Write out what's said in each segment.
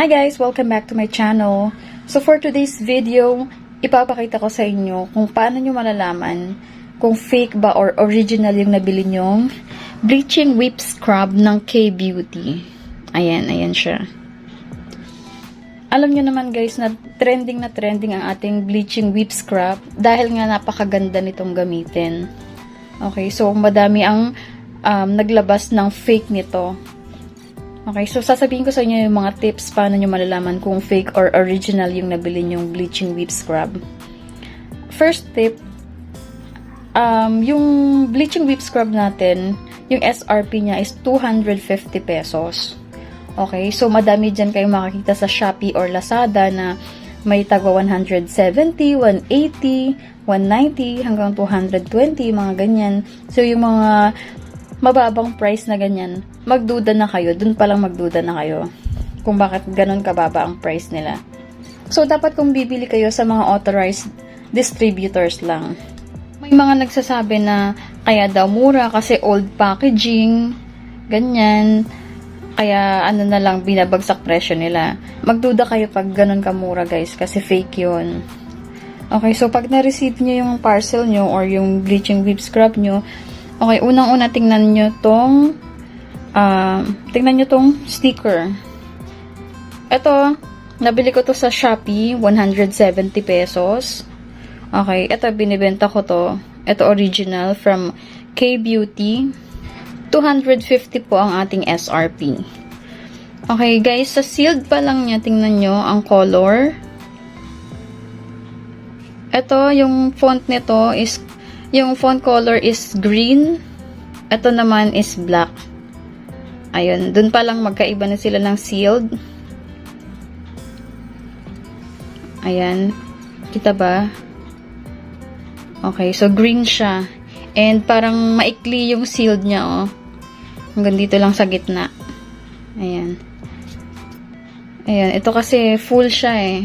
Hi guys! Welcome back to my channel. So for today's video, ipapakita ko sa inyo kung paano nyo malalaman kung fake ba or original yung nabili nyong bleaching whip scrub ng K-Beauty. Ayan, ayan siya. Alam nyo naman guys na trending na trending ang ating bleaching whip scrub dahil nga napakaganda nitong gamitin. Okay, so madami ang um, naglabas ng fake nito. Okay, so sasabihin ko sa inyo yung mga tips paano nyo malalaman kung fake or original yung nabili nyong bleaching whip scrub. First tip, um, yung bleaching whip scrub natin, yung SRP niya is 250 pesos. Okay, so madami dyan kayong makakita sa Shopee or Lazada na may tagwa 170, 180, 190, hanggang 220, mga ganyan. So, yung mga mababang price na ganyan, magduda na kayo. Dun pa lang magduda na kayo kung bakit ganun kababa ang price nila. So, dapat kung bibili kayo sa mga authorized distributors lang. May mga nagsasabi na kaya daw mura kasi old packaging, ganyan. Kaya ano na lang binabagsak presyo nila. Magduda kayo pag ganun kamura guys kasi fake yun. Okay, so pag na-receive nyo yung parcel nyo or yung bleaching whip scrub nyo, okay, unang-una tingnan nyo tong, uh, tingnan nyo tong sticker. Ito, nabili ko to sa Shopee, 170 pesos. Okay, ito binibenta ko to. Ito original from K-Beauty. 250 po ang ating SRP. Okay, guys, sa sealed pa lang niya, tingnan nyo ang color. Ito, yung font nito is, yung font color is green. Ito naman is black. Ayun, dun pa lang magkaiba na sila ng sealed. Ayan. Kita ba? Okay, so green siya. And parang maikli yung sealed niya, oh. Hanggang dito lang sa gitna. Ayan. Ayan, ito kasi full siya eh.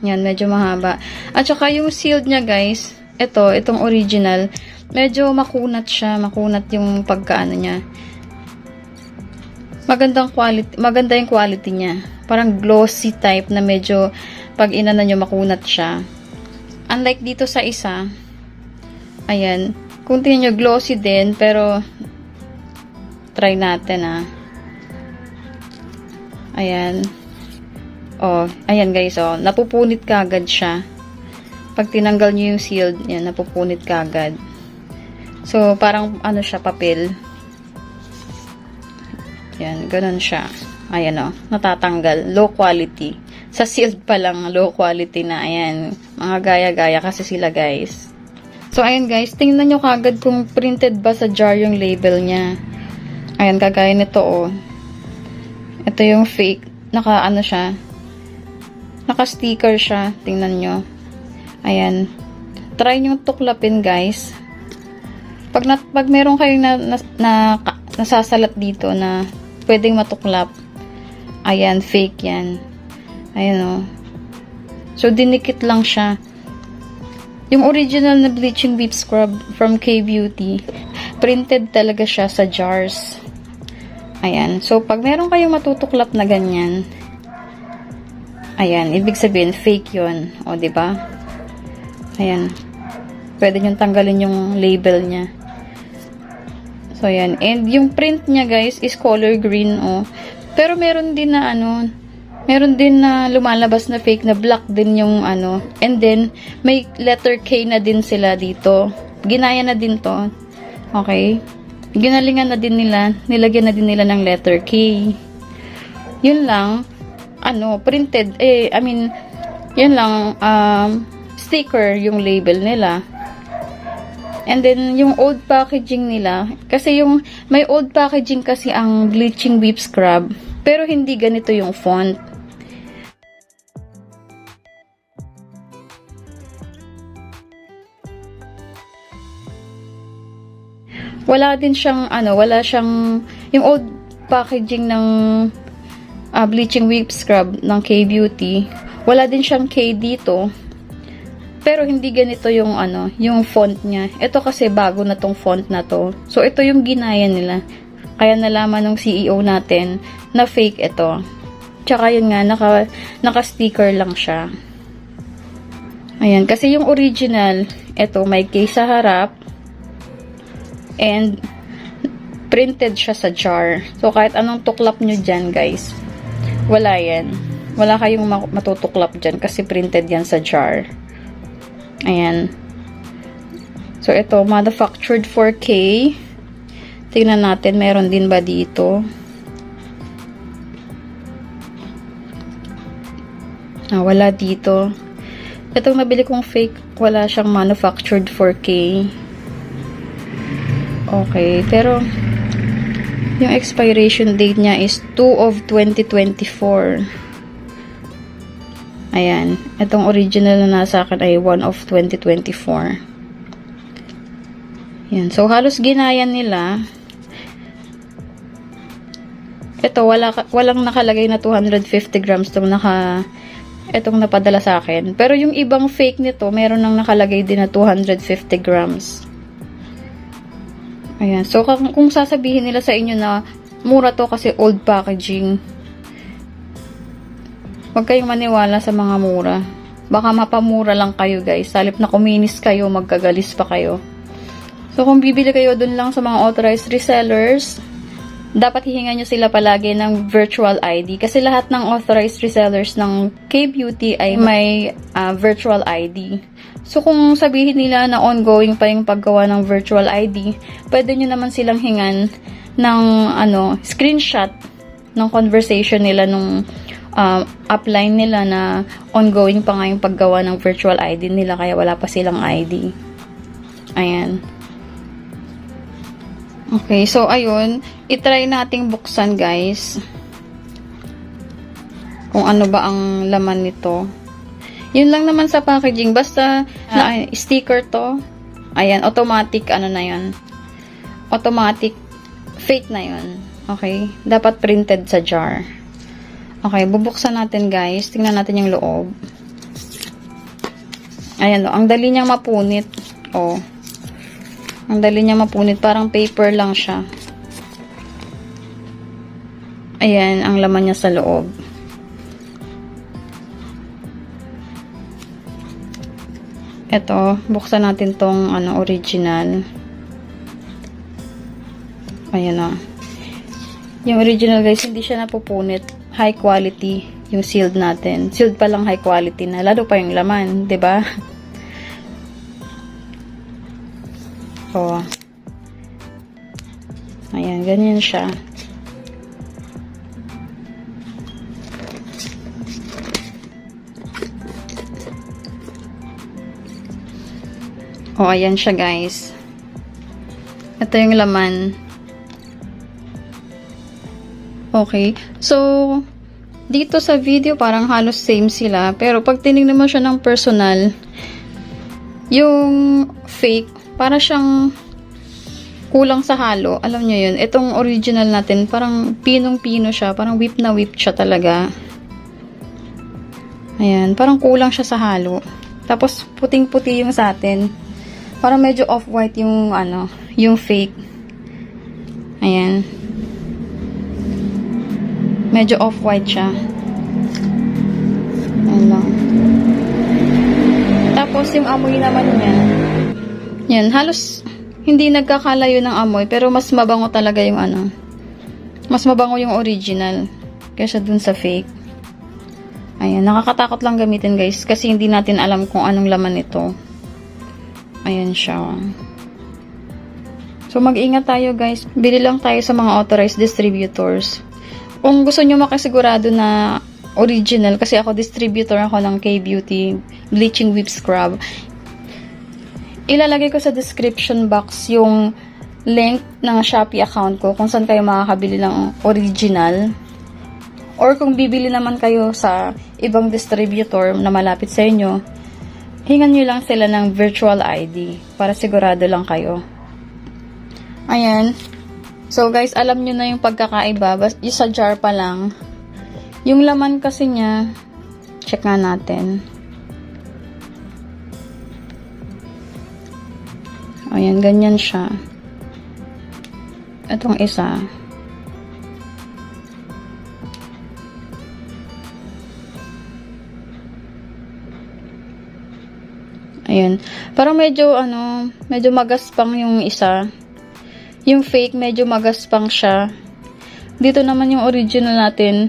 Yan, medyo mahaba. At saka yung sealed niya guys, ito, itong original, medyo makunat siya, makunat yung pagkaano niya. Magandang quality, maganda yung quality niya. Parang glossy type na medyo pag inanan nyo makunat siya. Unlike dito sa isa, ayan, kung tingnan nyo glossy din, pero try natin ah. Ayan. Oh, ayan guys, oh, napupunit kagad siya. Pag tinanggal niyo yung sealed, yan, napupunit kagad. So, parang ano siya, papel. Yan, ganun siya. Ayan oh, natatanggal. Low quality. Sa sealed pa lang, low quality na. Ayan, mga gaya-gaya kasi sila guys. So, ayan guys, tingnan nyo kagad kung printed ba sa jar yung label niya. Ayan, kagaya nito oh. Ito yung fake. Naka, ano siya, Naka-sticker siya. Tingnan nyo. Ayan. Try nyo tuklapin, guys. Pag, na, pag meron kayong na, na, na, nasasalat dito na pwedeng matuklap, ayan, fake yan. Ayan. Oh. So, dinikit lang siya. Yung original na bleaching whip scrub from K-Beauty, printed talaga siya sa jars. Ayan. So, pag meron kayong matutuklap na ganyan, Ayan, ibig sabihin, fake yun. O, ba diba? Ayan. Pwede nyo tanggalin yung label niya. So, ayan. And yung print niya, guys, is color green, o. Pero meron din na, ano, meron din na lumalabas na fake na black din yung, ano. And then, may letter K na din sila dito. Ginaya na din to. Okay? Ginalingan na din nila. Nilagyan na din nila ng letter K. Yun lang ano, printed, eh, I mean, yan lang, um, sticker yung label nila. And then, yung old packaging nila, kasi yung, may old packaging kasi ang bleaching whip scrub, pero hindi ganito yung font. Wala din siyang, ano, wala siyang, yung old packaging ng uh, bleaching whip scrub ng K-Beauty. Wala din siyang K dito. Pero hindi ganito yung ano, yung font niya. Ito kasi bago na tong font na to. So ito yung ginaya nila. Kaya nalaman ng CEO natin na fake ito. Tsaka yun nga, naka, naka-sticker lang siya. Ayan, kasi yung original, eto, may case sa harap. And, printed siya sa jar. So, kahit anong tuklap nyo dyan, guys, wala yan. Wala kayong ma- matutuklap dyan kasi printed yan sa jar. Ayan. So, ito, manufactured 4K. Tingnan natin, meron din ba dito? Ah, wala dito. Itong nabili kong fake, wala siyang manufactured 4K. Okay, pero yung expiration date niya is 2 of 2024. Ayan. Itong original na nasa akin ay 1 of 2024. Yan. So, halos ginayan nila. Ito, wala, walang nakalagay na 250 grams itong naka, itong napadala sa akin. Pero yung ibang fake nito, meron nang nakalagay din na 250 grams. Ayan. So, kung, kung sasabihin nila sa inyo na mura to kasi old packaging, huwag kayong maniwala sa mga mura. Baka mapamura lang kayo guys. Salip na kuminis kayo, magkagalis pa kayo. So, kung bibili kayo dun lang sa mga authorized resellers, dapat hihingan nyo sila palagi ng virtual ID. Kasi lahat ng authorized resellers ng K-Beauty ay may ah, virtual ID. So, kung sabihin nila na ongoing pa yung paggawa ng virtual ID, pwede nyo naman silang hingan ng ano, screenshot ng conversation nila nung um, upline nila na ongoing pa nga yung paggawa ng virtual ID nila kaya wala pa silang ID. Ayan. Okay, so ayun, itry nating buksan guys. Kung ano ba ang laman nito. Yun lang naman sa packaging, basta na, sticker to. Ayan, automatic ano na yun. Automatic fake na yun. Okay, dapat printed sa jar. Okay, bubuksan natin guys. Tingnan natin yung loob. Ayan, oh, ang dali niyang mapunit. Oh. Ang dali niya mapunit. Parang paper lang siya. Ayan, ang laman niya sa loob. Ito, buksan natin tong ano, original. Ayan o. Yung original guys, hindi siya napupunit. High quality yung sealed natin. Sealed pa lang high quality na. Lalo pa yung laman, 'di ba? Oh. Ayan, ganyan siya. Oh, ayan siya guys. Ito yung laman. Okay. So, dito sa video parang halos same sila. Pero pag tinignan mo siya ng personal, yung fake, para siyang kulang sa halo. Alam nyo yun. Itong original natin, parang pinong-pino siya. Parang whip na whip siya talaga. Ayan. Parang kulang siya sa halo. Tapos, puting-puti yung sa atin. Parang medyo off-white yung, ano, yung fake. Ayan. Medyo off-white siya. Ayan lang. Tapos, yung amoy naman niya, yan, halos hindi nagkakalayo ng amoy, pero mas mabango talaga yung ano. Mas mabango yung original kaysa dun sa fake. Ayan, nakakatakot lang gamitin guys kasi hindi natin alam kung anong laman ito. Ayan siya. So, mag-ingat tayo guys. Bili lang tayo sa mga authorized distributors. Kung gusto nyo makasigurado na original, kasi ako distributor ako ng K-Beauty Bleaching Whip Scrub, ilalagay ko sa description box yung link ng Shopee account ko kung saan kayo makakabili ng original. Or kung bibili naman kayo sa ibang distributor na malapit sa inyo, hingan nyo lang sila ng virtual ID para sigurado lang kayo. Ayan. So guys, alam nyo na yung pagkakaiba. Bas, yung sa jar pa lang. Yung laman kasi niya, check nga natin. Ayan, ganyan siya. Itong isa. Ayan. Parang medyo, ano, medyo magaspang yung isa. Yung fake, medyo magaspang siya. Dito naman yung original natin.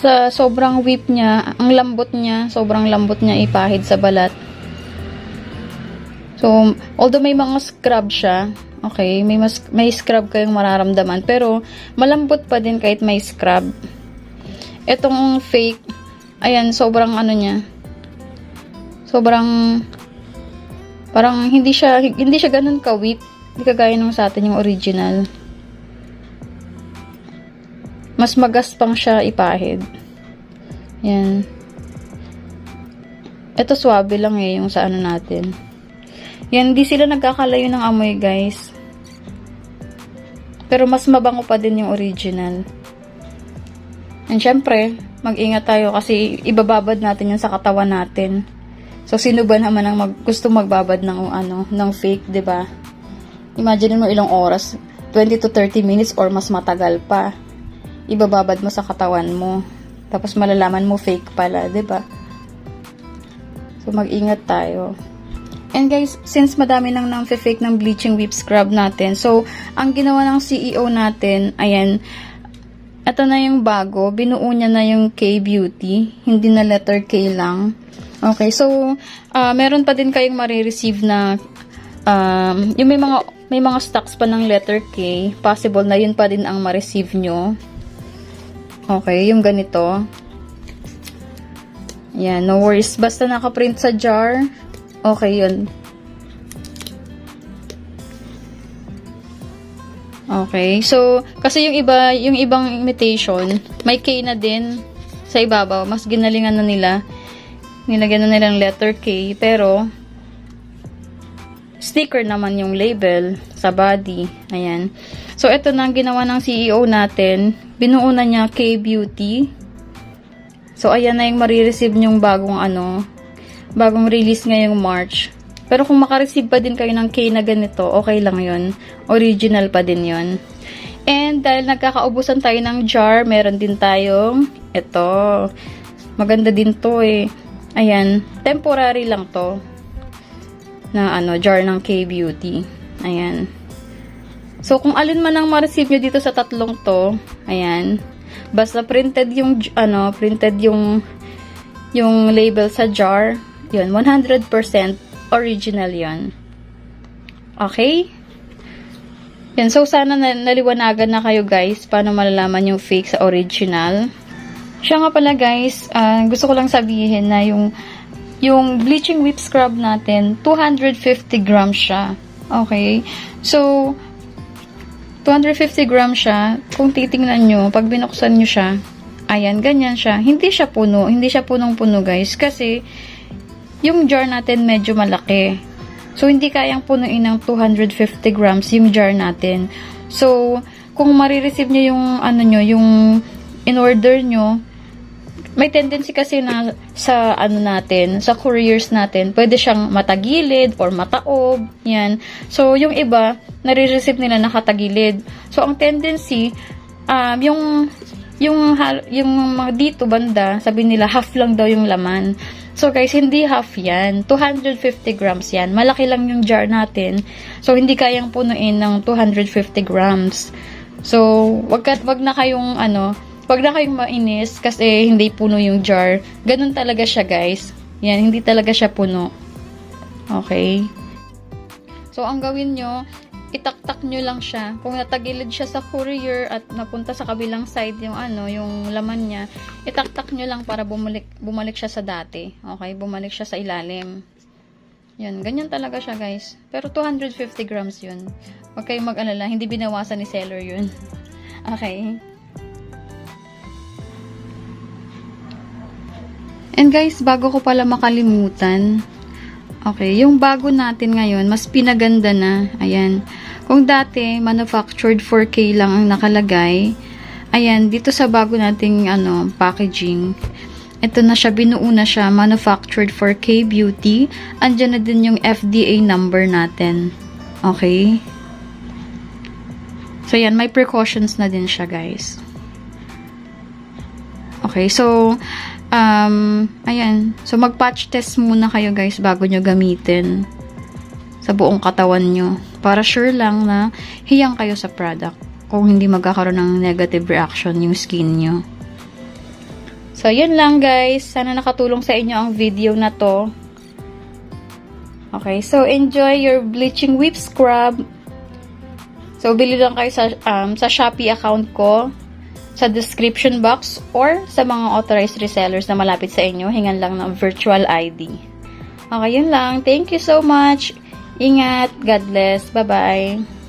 Sa sobrang whip niya, ang lambot niya, sobrang lambot niya ipahid sa balat. So, although may mga scrub siya, okay, may, mas, may scrub kayong mararamdaman, pero malambot pa din kahit may scrub. Etong fake, ayan, sobrang ano niya, sobrang, parang hindi siya, hindi siya ganun ka-whip, hindi kagaya nung sa atin yung original. Mas magaspang siya ipahid. Yan. Ito swabe lang eh, yung sa ano natin. Yan, hindi sila nagkakalayo ng amoy, guys. Pero mas mabango pa din yung original. And syempre, mag-ingat tayo kasi ibababad natin yun sa katawan natin. So, sino ba naman ang mag, gusto magbabad ng, ano, ng fake, 'di ba Imagine mo ilang oras, 20 to 30 minutes or mas matagal pa. Ibababad mo sa katawan mo. Tapos malalaman mo fake pala, 'di ba So, mag-ingat tayo. And guys, since madami nang nang fake ng bleaching whip scrub natin, so, ang ginawa ng CEO natin, ayan, ito na yung bago, binuo niya na yung K-Beauty, hindi na letter K lang. Okay, so, ah, meron pa din kayong marireceive na, um, yung may mga, may mga stocks pa ng letter K, possible na yun pa din ang ma-receive nyo. Okay, yung ganito. Yan, no worries. Basta nakaprint sa jar, okay yun. Okay, so, kasi yung iba, yung ibang imitation, may K na din sa ibabaw. Mas ginalingan na nila. Nilagyan na nilang letter K, pero, sticker naman yung label sa body. Ayan. So, ito na ang ginawa ng CEO natin. Binuo na niya K-Beauty. So, ayan na yung marireceive nyong bagong ano, bagong release ngayong March. Pero kung makareceive pa din kayo ng K na ganito, okay lang yon Original pa din yon And dahil nagkakaubusan tayo ng jar, meron din tayong ito. Maganda din to eh. Ayan, temporary lang to. Na ano, jar ng K-Beauty. Ayan. So, kung alin man ang ma-receive nyo dito sa tatlong to, ayan, basta printed yung, ano, printed yung, yung label sa jar, yun, 100% original yon Okay? Yan, so sana na, naliwanagan na kayo guys, paano malalaman yung fake sa original. Siya nga pala guys, ah, gusto ko lang sabihin na yung, yung bleaching whip scrub natin, 250 grams siya. Okay? So, 250 grams siya, kung titingnan nyo, pag binuksan nyo siya, ayan, ganyan siya. Hindi siya puno, hindi siya punong-puno guys, kasi yung jar natin medyo malaki. So, hindi kayang punuin ng 250 grams yung jar natin. So, kung marireceive nyo yung, ano nyo, yung in-order nyo, may tendency kasi na sa ano natin, sa couriers natin, pwede siyang matagilid or mataob, yan. So, yung iba, nare-receive nila nakatagilid. So, ang tendency, um, yung yung yung mga dito banda, sabi nila half lang daw yung laman. So guys, hindi half yan. 250 grams yan. Malaki lang yung jar natin. So hindi kayang punuin ng 250 grams. So, wag, wag na kayong ano, wag na kayong mainis kasi hindi puno yung jar. Ganun talaga siya guys. Yan, hindi talaga siya puno. Okay? So, ang gawin nyo, itaktak nyo lang siya. Kung natagilid siya sa courier at napunta sa kabilang side yung ano, yung laman niya, itaktak nyo lang para bumalik, bumalik siya sa dati. Okay? Bumalik siya sa ilalim. Yun, ganyan talaga siya guys. Pero 250 grams yun. Huwag kayong mag-alala, hindi binawasan ni seller yun. okay? And guys, bago ko pala makalimutan, Okay, yung bago natin ngayon, mas pinaganda na. Ayan. Kung dati, manufactured 4K lang ang nakalagay, ayan, dito sa bago nating ano, packaging, ito na siya, binuo na siya, manufactured 4K beauty. Andyan na din yung FDA number natin. Okay? So, yan, may precautions na din siya, guys. Okay, so, Um, ayan. So, mag-patch test muna kayo guys bago nyo gamitin sa buong katawan nyo. Para sure lang na hiyang kayo sa product kung hindi magkakaroon ng negative reaction yung skin nyo. So, yun lang guys. Sana nakatulong sa inyo ang video na to. Okay, so enjoy your bleaching whip scrub. So, bili lang kayo sa, um, sa Shopee account ko sa description box or sa mga authorized resellers na malapit sa inyo, hingan lang ng virtual ID. Okay, yun lang. Thank you so much. Ingat. God bless. Bye-bye.